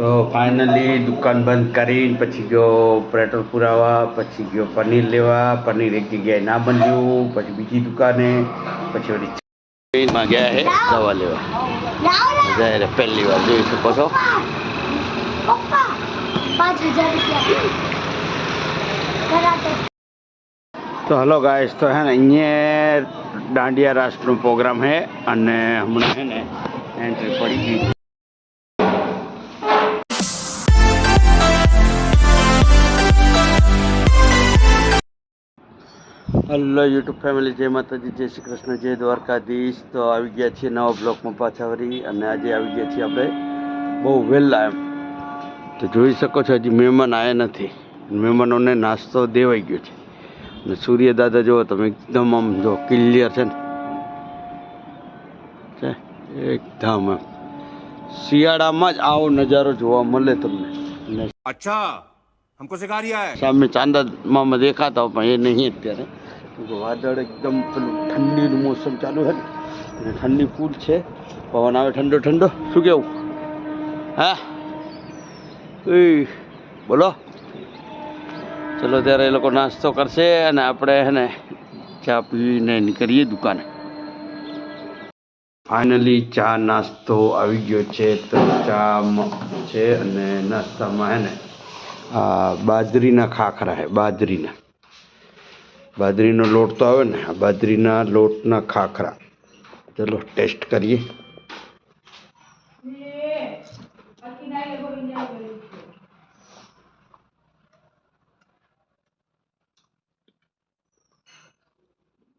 તો ફાઇનલી દુકાન બંધ કરીને પછી ગયો પેટ્રોલ પુરાવા પછી ગયો પનીર લેવા પનીર એક જગ્યાએ ના બન્યું પછી બીજી દુકાને પછી ઓલી ટ્રેનમાં ગયા છે દવા લેવા. જયારે પહેલી વાર જોઈ શકો છો. તો હલો ગાઈસ તો હે ને અહીંયા દાંડિયા રાષ્ટ્રનો પ્રોગ્રામ હે અને હમણાં હે ને એન્ટ્રી પડી ગઈ. હલો યુટ્યુબ ફેમિલી જય માતાજી જય શ્રી કૃષ્ણ જય દ્વારકાધીશ. તો આવી ગયા છીએ નવા બ્લોકમાં પાછા વળી અને આજે આવી ગયા છીએ આપણે બહુ વહેલા એમ. તો જોઈ શકો છો હજી મહેમાન આવ્યા નથી. મહેમાનોને નાસ્તો દેવાઈ ગયો છે. અને સૂર્ય દાદા જુઓ તમે એકદમ આમ જો ક્લિયર છે ને. એકદમ એમ. શિયાળામાં જ આવો નજારો જોવા મળે તમને. અચ્છા સામે ચાંદા મામા દેખાતા પણ એ નહીં અત્યારે. વાદળ એકદમ પેલું ઠંડીનું મોસમ ચાલુ છે. અને ઠંડી ફૂલ છે. પવન આવે ઠંડો ઠંડો. શું કેવું? હા? એ બોલો. ચલો, ત્યારે એ લોકો નાસ્તો કરશે અને આપણે એને ચા પીને નીકળીએ દુકાને. ફાઇનલી ચા નાસ્તો આવી ગયો છે. તો ચા છે અને નાસ્તામાં હે ને બાજરીના ખાખરા છે, બાજરીના. બાજરીનો લોટ તો આવે ને બાજરીના લોટના ખાખરા. ચલો, ટેસ્ટ કરીએ.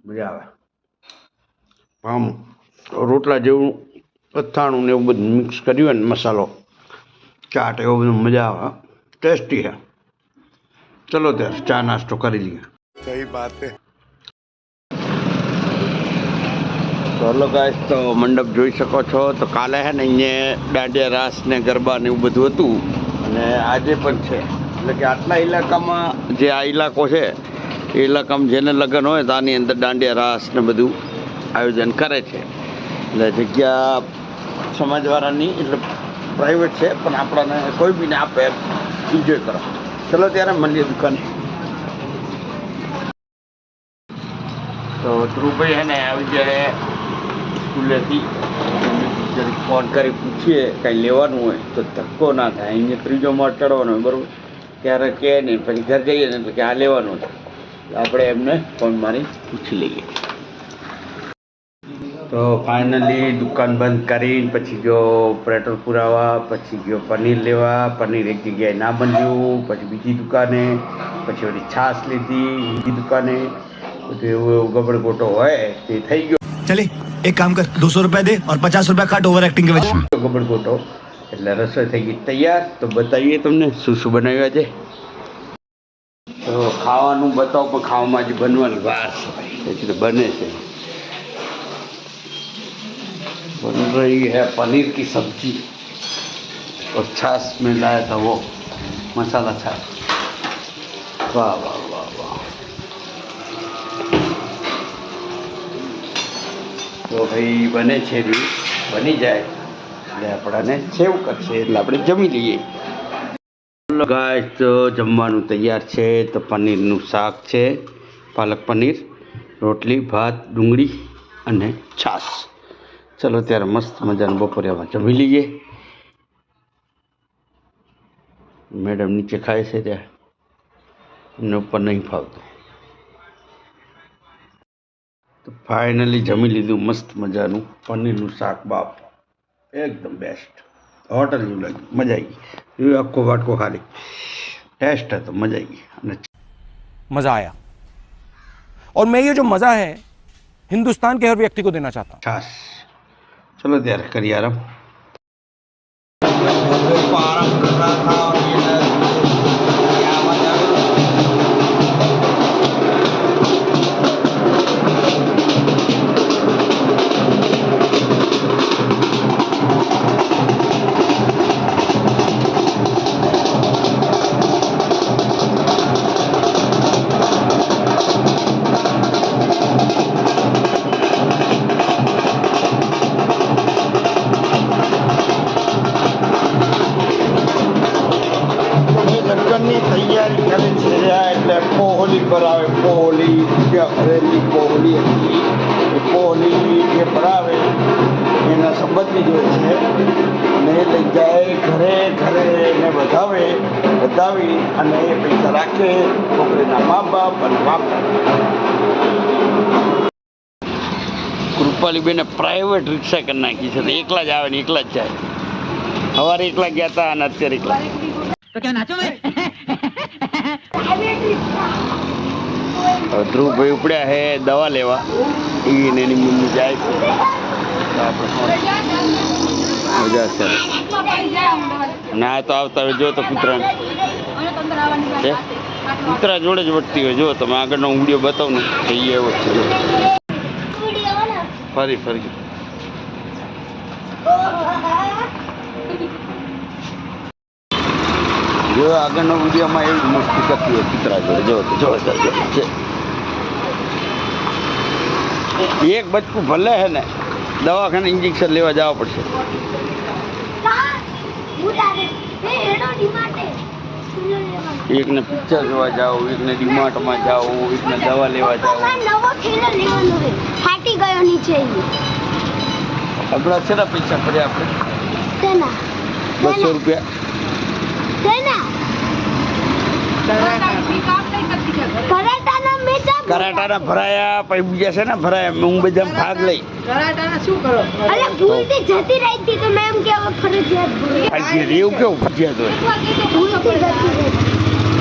મજા આવે. આમ, રોટલા જેવું, અથાણું ને એવું બધું મિક્સ કર્યું હોય ને, મસાલો. ચાટ, એવું બધું મજા આવે. ટેસ્ટી હે ચલો ત્યારે, ચા નાસ્તો કરી લઈએ. सही बात है તો હલો ગાઈસ તો મંડપ જોઈ શકો છો તો કાલે હે ને અહીંયા દાંડિયા રાસ ને ગરબા ને એવું બધું હતું અને આજે પણ છે એટલે કે આટલા ઇલાકામાં જે આ ઇલાકો છે એ ઇલાકામાં જેને લગ્ન હોય તો આની અંદર દાંડિયા રાસ ને બધું આયોજન કરે છે એટલે જગ્યા સમાજવાળાની એટલે પ્રાઇવેટ છે પણ આપણને કોઈ બી ને આપે એન્જોય કરો ચલો ત્યારે મળીએ દુકાને તો ધ્રુવભાઈ હે ને આવી જાય સ્કૂલેથી. ફોન કરી પૂછીએ કાંઈ લેવાનું હોય તો ધક્કો ના થાય. અહીંયા ત્રીજો માળ ચડવાનો હોય, બરાબર? ત્યારે કહે નહીં પછી ઘર જઈએ ને એટલે કે આ લેવાનું છે. આપણે એમને ફોન મારી પૂછી લઈએ. તો ફાઇનલી દુકાન બંધ કરીને પછી ગયો પેટ્રોલ પુરાવા, પછી ગયો પનીર લેવા, પનીર એક જગ્યાએ ના બન્યું, પછી બીજી દુકાને, પછી ઓલી છાશ લીધી, બીજી દુકાને. ગબડગોટો હોય તે થઈ ગયો चले एक काम कर दो सौ रुपया दे और पचास रुपया काट ओवर एक्टिंग के वजह ગબડગોટો એટલે રસોઈ થઈ ગઈ તૈયાર તો બતાવીએ તમને શું શું બનાવ્યું આજે તો ખાવાનું બતાવો પણ ખાવામાં હજી બનવાની વાર છે હજી તો બને છે बन रही है पनीर की सब्जी और छाछ में लाया था वो मसाला छाछ वाह वाह वाह वाह તો ભાઈ બને છે બની જાય. એટલે આપણાને સેવ કરશે, એટલે આપણે જમી લઈએ. ગાય તો જમવાનું તૈયાર છે, તો પનીરનું શાક છે, પાલક પનીર, રોટલી, ભાત, ડુંગળી અને છાશ. ચલો ત્યારે મસ્ત મજાનું બપોરિયામાં જમી લઈએ. મેડમ નીચે ખાય છે ત્યાં. એમને ઉપર નહીં ફાવતું. તો ફાઇનલી જમી લીધું મસ્ત મજાનું પનીરનું શાક બાપ એકદમ બેસ્ટ હોટલ જેવું લાગ્યું મજા આવી ગઈ આખો વાટકો ખાલી ટેસ્ટ હતો મજા આવી ગઈ અને मजा आया और मैं ये जो मजा है हिंदुस्तान के हर व्यक्ति को देना चाहता हूँ છાશ ચલો ત્યારે કરીએ આરામ આરામ કર રહા થા और ये પોહલી ભરાવે પોહલી ત્યાં ભરેલી કોહલી હતી એ પોહલી જે ભરાવે એના સંબંધી જ છે અને એ લઈ જાય ઘરે ઘરે એને વધાવે વધાવી અને એ પૈસા રાખે છોકરીના મા બાપ અને બાપ. કૃપાલીબેને પ્રાઇવેટ રિક્ષા કરી નાખી છે. એકલા જ આવે ને એકલા જ જાય. સવારે એકલા ગયા હતા અને અત્યારે એકલા. હવે ધ્રુવભાઈ ઉપડ્યા હે દવા લેવા. એ એની મમ્મી જાય છે. ના તો આવતા હોય. જો તો કુતરા કુતરા જોડે જ વટતી હોય. જો, તમે આગળનો ઊંડિયો બતાવો ને, તો એ એવો છે. ફરી ફરી. જો આગળનો વિડીયોમાં એવી મસ્તી કરતી હોય કૂતરા જોડે. જો જો છે. એક બચકું ભલે હે ને દવાખાને ઇન્જેક્શન લેવા જવા પડશે. એકને પિક્ચર જોવા જાઓ એકને ડીમાર્ટમાં જાઓ એકને દવા લેવા જાઓ. ફાટી ગયો નીચે આપણા છે પૈસા પડ્યા આપણે? બસો રૂપિયા. કરાટાના. કરાટાના ભરાયા? પછી બીજા છે ને ભરાયા હું બધા ભાગ લઈ. અરે ભૂલથી જતી રહી હતી તો મેં એમ કે ફરજિયાત ભૂલી. એવું કેવું ફરજિયાત હોય? ભૂલથી જતી રહી.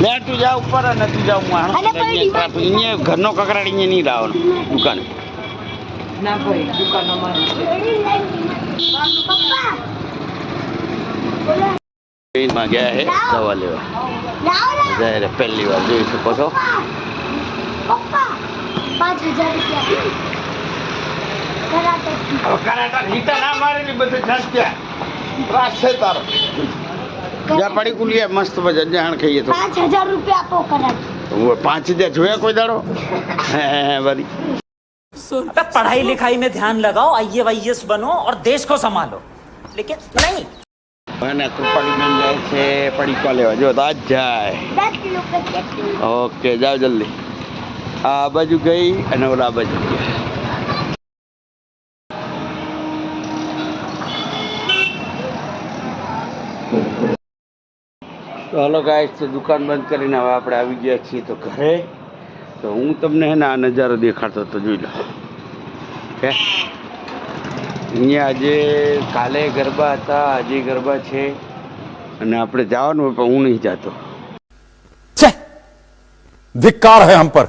લે તું જા ઉપર અને તું જા હું અહીંયા ઘરનો કકડાટ અહીંયા નહીં લાવવાનો દુકાને. પપ્પા ટ્રેનમાં ગયા હે દવા લેવા લાવો ને જ્યારે પહેલી વાર જોઈ શકો છો પપ્પા પપ્પા પાંચ હજાર રૂપિયા કરાટે હવે કરાટા હીટા ના મારે ને બધે જાત્યા ત્રાસ છે તારો જ્યાં પડી કુલીએ મસ્ત મજા જાણ ખાઈએ તો પાંચ હજાર રૂપિયા આપો કરાટે હું પાંચ હજાર જોયા કોઈ દાડો હે હે હે વળી अबे पढ़ाई लिखाई में ध्यान लगाओ आई वाईएस बनो और देश को संभालो लेकिन नहीं અને કૃપાલીબેન જાય છે પડીકા લેવા જો તો આજ જાય. ઓકે જાઓ જલ્દી. આ બાજુ ગઈ અને ઓલા આ બાજુ ગયા તો હલો ગાય છે દુકાન બંધ કરીને હવે આપણે આવી ગયા છીએ તો ઘરે. તો હું તમને હે ને આ નજારો દેખાડતો તો જોઈ લો. કે અહીંયા આજે કાલે ગરબા હતા આજે ગરબા છે અને આપણે જવાનું હોય પણ હું નહીં જતો. ધિક્કાર હે હમ પર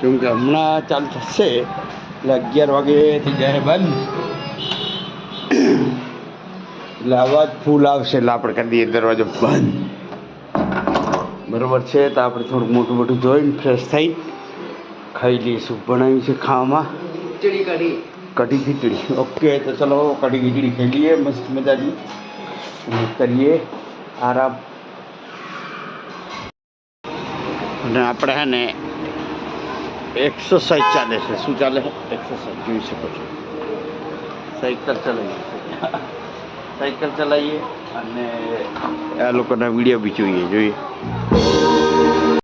કેમ કે હમણાં ચાલુ થશે એટલે અગિયાર વાગેથી જાય બંધ એટલે અવાજ ફૂલ આવશે એટલે આપણે કરી દઈએ દરવાજો બંધ. બરોબર છે તો આપણે થોડુંક મોટું મોટું જોઈને ફ્રેશ થઈ ખાઈ લઈએ શું બનાવ્યું છે ખાવામાં. કઢી. ખીચડી. ઓકે તો ચલો કઢી ખીચડી ખાઈ લઈએ. મસ્ત મજાની. કરીએ આરામ. અને આપણે હે ને એક્સરસાઇઝ ચાલે છે. શું ચાલે? છે એક્સરસાઇઝ જોઈ શકો છો. સાયકલ ચલાવીએ. સાયકલ ચલાવીએ. અને આ લોકોના વીડિયો બી જોઈએ જોઈએ.